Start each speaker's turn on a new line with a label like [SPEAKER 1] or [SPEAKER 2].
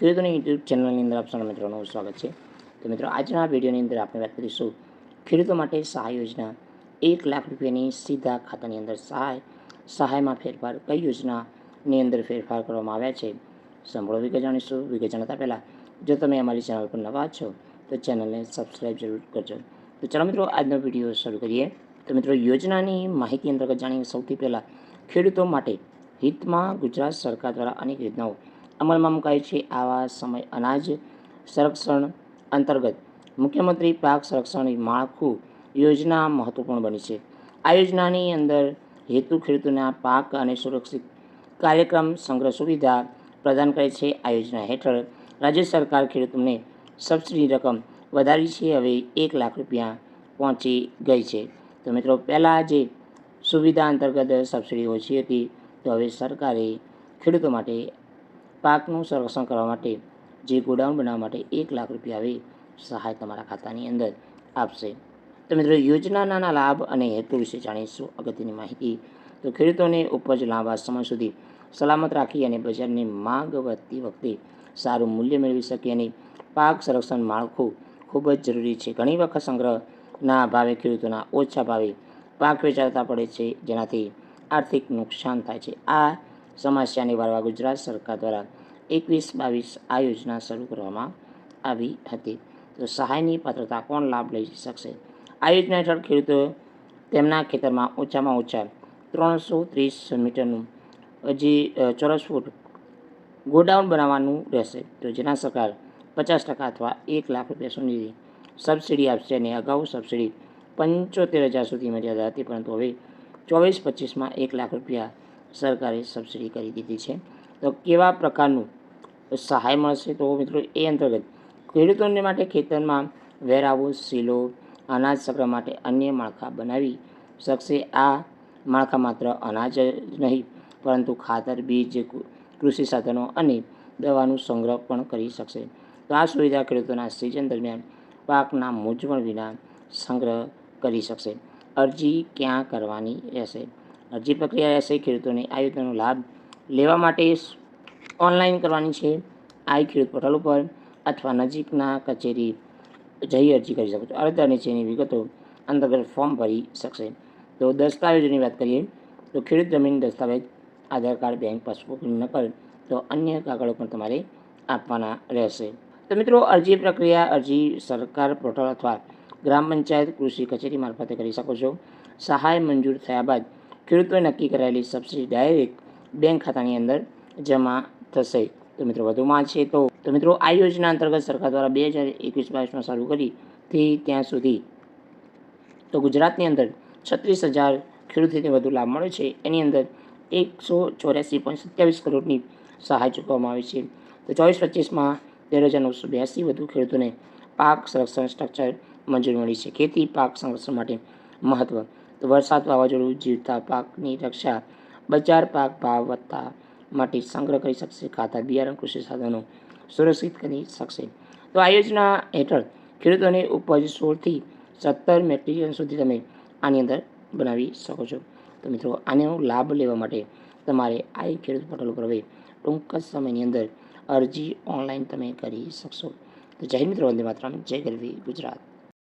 [SPEAKER 1] ખેડૂતોની યુટ્યુબ ચેનલની અંદર આપ સૌ મિત્રોનું સ્વાગત છે. તો મિત્રો, આજના વિડીયોની અંદર આપણે વાત કરીશું ખેડૂતો માટે સહાય યોજના. એક લાખ રૂપિયાની સીધા ખાતાની અંદર સહાય, સહાયમાં ફેરફાર, કઈ યોજનાની અંદર ફેરફાર કરવામાં આવ્યા છે? સંભળો વિગત જાણીશું. વિગત જાણતા પહેલાં, જો તમે અમારી ચેનલ પર નવા છો, તો ચેનલને સબસ્ક્રાઈબ જરૂર કરજો. તો ચાલો મિત્રો, આજનો વીડિયો શરૂ કરીએ. તો મિત્રો, યોજનાની માહિતી અંતર્ગત જાણીએ. સૌથી પહેલાં ખેડૂતો માટે હિતમાં ગુજરાત સરકાર દ્વારા અનેક યોજનાઓ અમલમાં મુકાય છે આવા સમય અનાજ સંરક્ષણ અંતર્ગત. મુખ્યમંત્રી પાક સંરક્ષણ માળખું યોજના મહત્વપૂર્ણ બની છે. આ યોજનાની અંદર હેતુ ખેડૂતોના પાક અને સુરક્ષિત કાર્યક્રમ સંગ્રહ સુવિધા પ્રદાન કરે છે. આ યોજના હેઠળ રાજ્ય સરકાર ખેડૂતોને સબસિડીની રકમ વધારી છે. હવે એક લાખ રૂપિયા પહોંચી ગઈ છે. તો મિત્રો, પહેલાં જે સુવિધા અંતર્ગત સબસિડી ઓછી હતી, તો હવે સરકારે ખેડૂતો માટે પાકનું સંરક્ષણ કરવા માટે જે ગોડાઉન બનાવવા માટે એક લાખ રૂપિયા આવે સહાય તમારા ખાતાની અંદર આપશે. તો મિત્રો યોજનાના લાભ અને હેતુ વિશે જાણીશું અગત્યની માહિતી. તો ખેડૂતોને ઉપજ લાંબા સમય સુધી સલામત રાખી અને બજારની માંગ વધતી વખતે સારું મૂલ્ય મેળવી શકે અને પાક સંરક્ષણ માળખું ખૂબ જ જરૂરી છે. ઘણી વખત સંગ્રહના ભાવે ખેડૂતોના ઓછા ભાવે પાક વેચાતા પડે છે, જેનાથી આર્થિક નુકસાન થાય છે. આ સમસ્યા નિવારવા ગુજરાત સરકાર દ્વારા એકવીસ બાવીસ આ યોજના શરૂ કરવામાં આવી હતી. તો સહાયની પાત્રતા કોણ લાભ લઈ શકશે? આ યોજના હેઠળ ખેડૂતો તેમના ખેતરમાં ઓછામાં ઓછા ત્રણસો ત્રીસ મીટરનું હજી ચોરસ ફૂટ ગોડાઉન બનાવવાનું રહેશે. તો જેના સરકાર પચાસ ટકા અથવા એક લાખ રૂપિયા સુધીની સબસિડી આપશે અને અગાઉ સબસિડી પંચોતેર હજાર સુધી મર્યાદા હતી, પરંતુ હવે ચોવીસ પચીસમાં એક લાખ રૂપિયા સરકારે સબસિડી કરી દીધી છે. તો કેવા પ્રકારનું સહાય મળશે? તો મિત્રો એ અંતર્ગત ખેડૂતોને માટે ખેતરમાં વેરહાઉસ સીલો, અનાજ સંગ્રહ માટે અન્ય માળખા બનાવી શકશે. આ માળખા માત્ર અનાજ જ નહીં, પરંતુ ખાતર, બીજ, કૃષિ સાધનો અને દવાનું સંગ્રહ પણ કરી શકશે. તો આ સુવિધા ખેડૂતોના સિઝન દરમિયાન પાકના મૂંઝવણ વિના સંગ્રહ કરી શકશે. અરજી ક્યાં કરવાની રહેશે? અરજી પ્રક્રિયા રહેશે ખેડૂતોને આ યોજનાનો લાભ લેવા માટે ઓનલાઈન કરવાની છે. આ ખેડૂત પોર્ટલ ઉપર અથવા નજીકના કચેરી જઈ અરજી કરી શકો છો. અરજી નીચેની વિગતો અંતર્ગત ફોર્મ ભરી શકશે. તો દસ્તાવેજોની વાત કરીએ તો ખેડૂત જમીન દસ્તાવેજ, આધાર કાર્ડ, બેંક પાસબુકની નકલ તો અન્ય કાગળો પણ તમારે આપવાના રહેશે. તો મિત્રો, અરજી પ્રક્રિયા અરજી સરકાર પોર્ટલ અથવા ગ્રામ પંચાયત કૃષિ કચેરી મારફતે કરી શકો છો. સહાય મંજૂર થયા બાદ ખેડૂતોએ નક્કી કરાયેલી સબસિડી ડાયરેક્ટ બેંક ખાતાની અંદર જમા થશે. તો મિત્રો વધુમાં છે તો તો મિત્રો આ યોજના અંતર્ગત સરકાર દ્વારા બે હજાર એકવીસ બાવીસમાં શરૂ કરી તે ત્યાં સુધી. તો ગુજરાતની અંદર છત્રીસ હજાર ખેડૂતોને વધુ લાભ મળ્યો છે. એની અંદર એકસો ચોર્યાસી પોઈન્ટ સત્યાવીસ કરોડની સહાય ચૂકવવામાં આવી છે. તો ચોવીસ પચીસમાં તેર હજાર નવસો બ્યાસી વધુ ખેડૂતોને પાક સંરક્ષણ સ્ટ્રક્ચર મંજૂરી મળી છે. ખેતી પાક સંરક્ષણ માટે મહત્વ તો વરસાદ વાવાઝોડું, જીવતા પાકની રક્ષા, બજાર પાક ભાવ વધતા માટે સંગ્રહ કરી શકશે ખાતા બિયારણ કૃષિ સાધનો સુરક્ષિત કરી શકશે. તો આ યોજના હેઠળ ખેડૂતોને ઉપજ સોળથી સત્તર મેટ્રિક સુધી તમે આની અંદર બનાવી શકો છો. તો મિત્રો, આનો લાભ લેવા માટે તમારે આ ખેડૂત પોર્ટલ ઉપર હવે ટૂંક જ સમયની અંદર અરજી ઓનલાઈન તમે કરી શકશો. તો જય મિત્રો, વંદે માતરમ, જય ગરવી ગુજરાત.